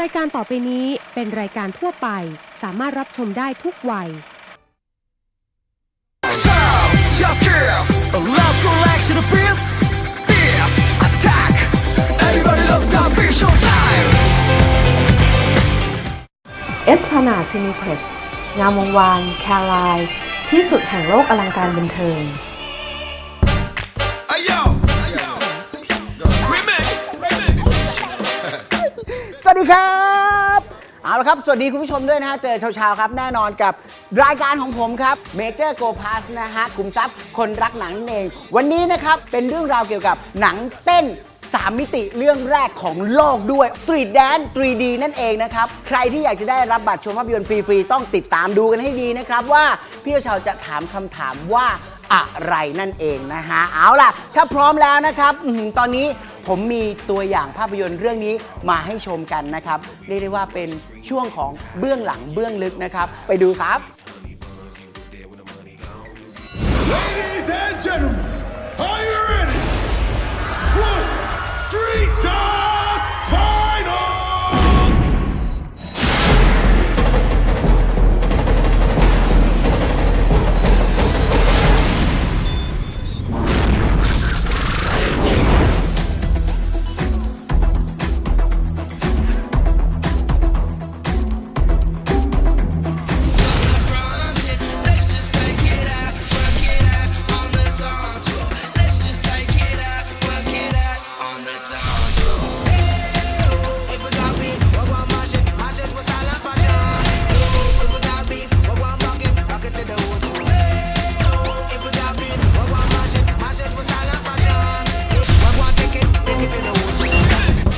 รายการต่อไปนี้เป็นรายการทั่วไป สามารถรับชมได้ทุกวัย Just give a last selection of beats. Beats attack. Everybody love the official time. เอสพานาซินิเพล็กซ์งามวงวาน แคลไลที่สุดแห่งโลกอลังการบันเทิงีครับเอาละครับ สวัสดีคุณผู้ชมด้วยนะฮะ เจอเช้าๆครับ แน่นอนกับรายการของผมครับ Major Go Pass นะฮะคุมทรัพย์คนรักหนังนั่นเอง วันนี้นะครับ เป็นเรื่องราวเกี่ยวกับหนังเต้น 3 มิติเรื่องแรกของโลกด้วย Street Dance 3D นั่นเองนะครับ ใครที่อยากจะได้รับบัตรชมภาพยนตร์ฟรีๆ ต้องติดตามดูกันให้ดีนะครับว่าพี่เชาจะถามคำถามว่าอะไรนั่นเองนะฮะ เอาล่ะ ถ้าพร้อมแล้วนะครับ ตอนนี้ ผมมีตัวอย่างภาพยนตร์เรื่องนี้มาให้ชมกันนะครับเรียกได้ว่าเป็นช่วงของเบื้องหลังเบื้องลึกนะครับ ไปดูครับ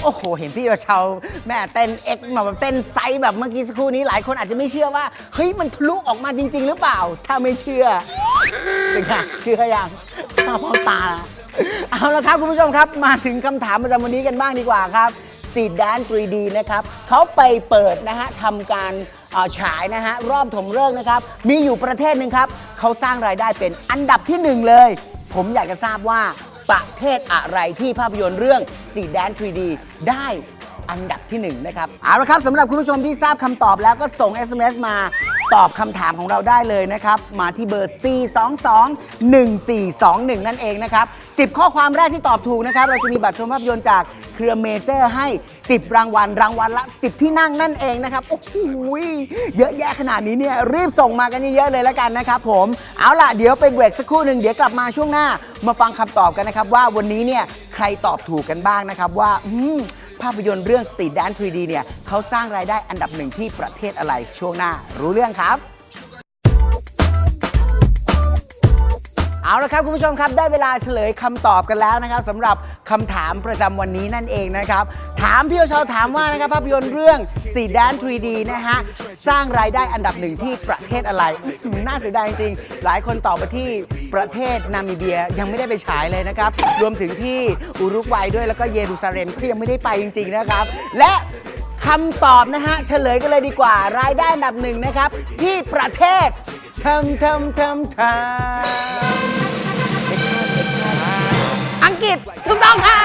โอ้โห เห็นพี่ประชาแม่เต้นเอ็กมาแบบเต้นไซส์แบบเมื่อกี้สักครู่นี้หลายคนอาจจะไม่เชื่อว่า เฮ้ย มันทะลุออกมาจริง ๆ หรือเปล่า ถ้าไม่เชื่อเป็นไงเชื่อยังเอามองตาเอาละครับคุณผู้ชมครับ มาถึงคำถามประจำวันนี้กันบ้างดีกว่าครับ Street Dance 3D นะครับเขาไปเปิดนะฮะทำการฉายนะฮะรอบถมเรื่องนะครับ มีอยู่ประเทศหนึ่งครับเขาสร้างรายได้เป็นอันดับที่หนึ่งเลย ผมอยากจะทราบว่า ประเทศอะไรที่ภาพยนตร์เรื่องสีแดน 3D ได้อันดับที่หนึ่งนะครับ เอาละครับสำหรับคุณผู้ชมที่ทราบคำตอบแล้วก็ส่ง SMS มา ตอบคำถามของเราได้เลยนะครับ มาที่เบอร์ 422-1421 นั่นเองนะครับ 10 ข้อความแรกที่ตอบถูกนะครับ เราจะมีบัตรชมภาพยนตร์จากเครือเมเจอร์ให้ 10 รางวัล รางวัลละ 10 ที่นั่งนั่นเองนะครับ โอ้โหเยอะแยะขนาดนี้เนี่ย รีบส่งมากันเยอะๆเลยแล้วกันนะครับผม เอาล่ะ เดี๋ยวไปเบรกสักครู่หนึ่งเดี๋ยวกลับมาช่วงหน้า มาฟังคำตอบกันนะครับว่าวันนี้เนี่ยใครตอบถูกกันบ้างนะครับว่าอื ภาพยนตร์เรื่อง Street Dance 3D เนี่ยเขาสร้างรายได้อันดับหนึ่งที่ประเทศอะไรช่วงหน้า รู้เรื่องครับ เอาละครับคุณผู้ชมครับ ได้เวลาเฉลยคำตอบกันแล้วนะครับสำหรับคำถามประจำวันนี้นั่นเองนะครับ ถามพี่โอชาวถามว่านะครับภาพยนตร์เรื่อง Street Dance 3D นะฮะ สร้างรายได้อันดับหนึ่งที่ประเทศอะไรอื้อหือน่าเสียดายจริงๆ หลายคนตอบไปที่ประเทศนามิเบียยังไม่ได้ไปฉายเลยนะครับ รวมถึงที่อุรุกวัยด้วยแล้วก็เยรูซาเล็มก็ยังไม่ได้ไปจริงๆนะครับ และ คำตอบนะฮะ เฉลยกันเลยดีกว่า รายได้อันดับหนึ่งนะครับ ที่ประเทศเทมเทมเทมเทม ษถูกต้องค่ะ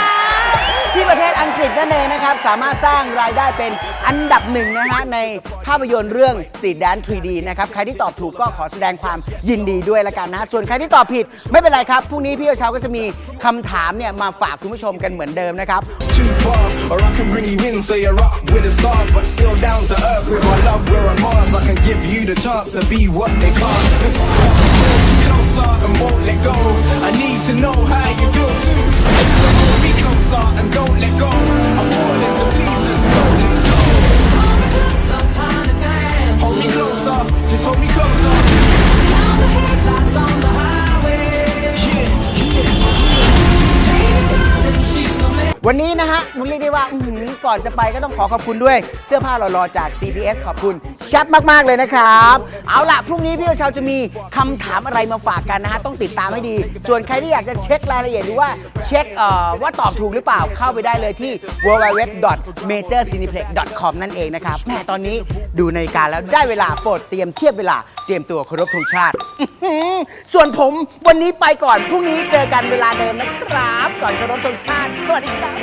ที่ประเทศอังกฤษนั่นเองนะครับ สามารถสร้างรายได้เป็นอันดับหนึ่งนะฮะในภาพยนตร์เรื่อง Street Dance 3D นะครับ ใครที่ตอบถูกก็ขอแสดงความยินดีด้วยละกันนะฮะส่วนใครที่ตอบผิดไม่เป็นไรครับ พรุ่งนี้พี่เอเชาก็จะมีคำถามเนี่ยมาฝากคุณผู้ชมกันเหมือนเดิมนะครับ Too far, or I can bring you in, so you're rock with the stars, but still down to earth with my love. We're on Mars. I can give you the chance to be what they can't. Let's hold you closer วันนี้นะฮะมุเรียกได้ว่าอื้อหือก่อนจะไปก็ต้องขอขอบคุณด้วย เสื้อผ้าหล่อๆจาก CBS ขอบคุณ ชัดมาก ๆ เลยนะครับ เอาล่ะ พรุ่งนี้พี่เชาวจะมีคำถามอะไรมาฝากกันนะฮะ ต้องติดตามให้ดี ส่วนใครที่อยากจะเช็ครายละเอียดหรือว่าเช็คเอ่อว่าตอบถูกหรือเปล่าเข้าไปได้เลยที่ www.majorcineplex.com นั่นเองนะครับแม่ตอนนี้ดูในาฬิการแล้วได้เวลาโปรดเตรียมเทียบเวลาเตรียมตัวเคารพธงชาติ อื้อหือส่วนผมวันนี้ไปก่อนพรุ่งนี้เจอกันเวลาเดิมนะครับ ก่อนเคารพธงชาติ สวัสดีครับ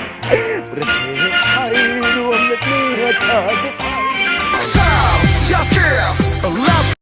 ประเทศไทยรวมเล็กนี้หัวเธอที่ just care. Let's